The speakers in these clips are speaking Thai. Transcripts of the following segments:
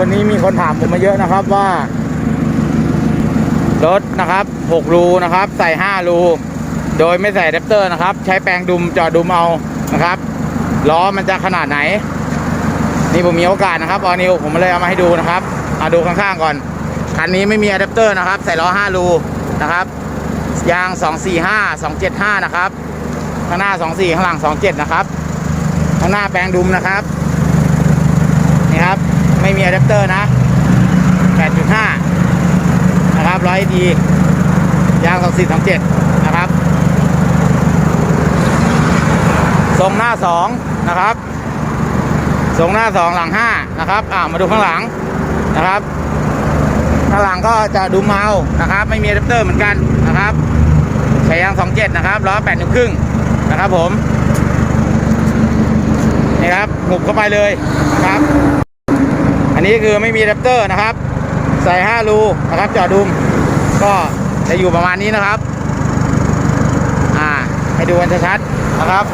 วันนี้มีคนถามผมมาเยอะนะครับว่ารถนะครับ6รูนะครับ ใส่5รูโดยไม่ใส่อะแดปเตอร์นะครับ ใช้แปรงดุมจอดุมเอานะครับล้อมันจะขนาดไหน นี่ผมมีโอกาสนะครับออนิวผมเลยเอามาให้ดูนะครับเอาดูข้างๆก่อนคันนี้ไม่มีอะแดปเตอร์นะครับ ใส่ล้อ5รูนะครับยาง 245 275 นะครับ ข้างหน้า 24 ข้างหลัง 27 นะครับ ข้างหน้าแปลงดุมนะครับ ไม่มีอะแดปเตอร์นะ 8.5 นะครับร้อยดียาง24 27นะครับทรงหน้า 2 นะครับทรงหน้า 2 หลัง 5 นะครับอ่ามาดูข้างหลังนะครับข้างหลังก็จะดูเมานะครับ ไม่มีอะแดปเตอร์เหมือนกันนะครับใช้ยาง 27 นะครับล้อ8นิ้วครึ่งนะครับผมนี่ครับหุบเข้าไปเลยนะครับ อันนี้คือไม่มีแดปเตอร์นะครับ ใส่5รูนะครับจอดุม ก็จะอยู่ประมาณนี้นะครับ อ่าให้ดูกันชัดๆนะครับ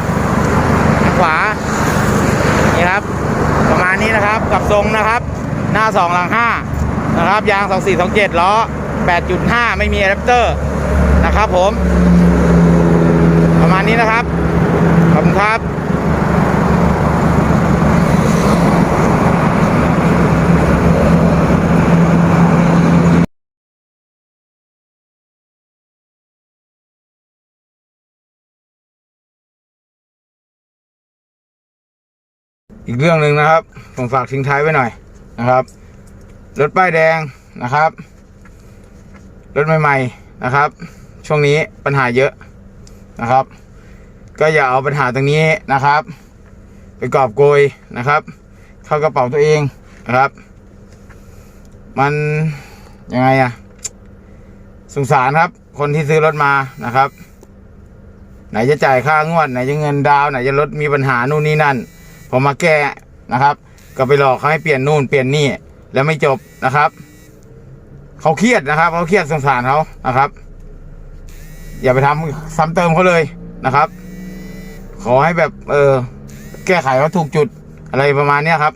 ขวา นี่ครับ ประมาณนี้นะครับ กับทรงนะครับ หน้า 2 หลัง 5 นะครับ ยาง 24 27 ล้อ 8.5 ไม่มีแดปเตอร์นะครับผม ประมาณนี้นะครับ ขอบคุณครับ อีกเรื่องหนึ่งนะครับผมฝากทิ้งท้ายไว้หน่อยนะครับรถป้ายแดงนะครับรถใหม่ๆนะครับ ช่วงนี้ปัญหาเยอะนะครับ ก็อย่าเอาปัญหาตรงนี้นะครับ ไปกอบโกยนะครับ เข้ากระเป๋าตัวเองนะครับ มันยังไงอะสงสารครับ คนที่ซื้อรถมานะครับ ไหนจะจ่ายค่างวดไหนจะเงินดาวไหนจะรถมีปัญหานู่นนี่นั่น พอมาแก้นะครับ ก็ไปหลอกเขาให้เปลี่ยนนู่นเปลี่ยนนี่แล้วไม่จบนะครับเขาเครียดนะครับเขาเครียดสงสารเขานะครับ อย่าไปทำซ้ำเติมเขาเลยนะครับ ขอให้แบบเออแก้ไขเขาถูกจุดอะไรประมาณเนี้ยครับ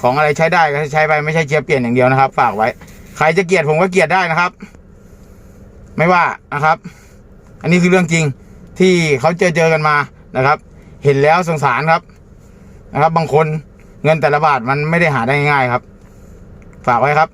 ของอะไรใช้ได้ก็ใช้ไปไม่ใช่เชียร์เปลี่ยนอย่างเดียวนะครับ ฝากไว้ ใครจะเกลียดผมก็เกลียดได้นะครับ ไม่ว่านะครับ อันนี้คือเรื่องจริงที่เขาเจอเจอกันมานะครับ เห็นแล้วสงสารครับ นะครับ บางคนเงินแต่ละบาทมันไม่ได้หาได้ง่ายครับ ฝากไว้ครับ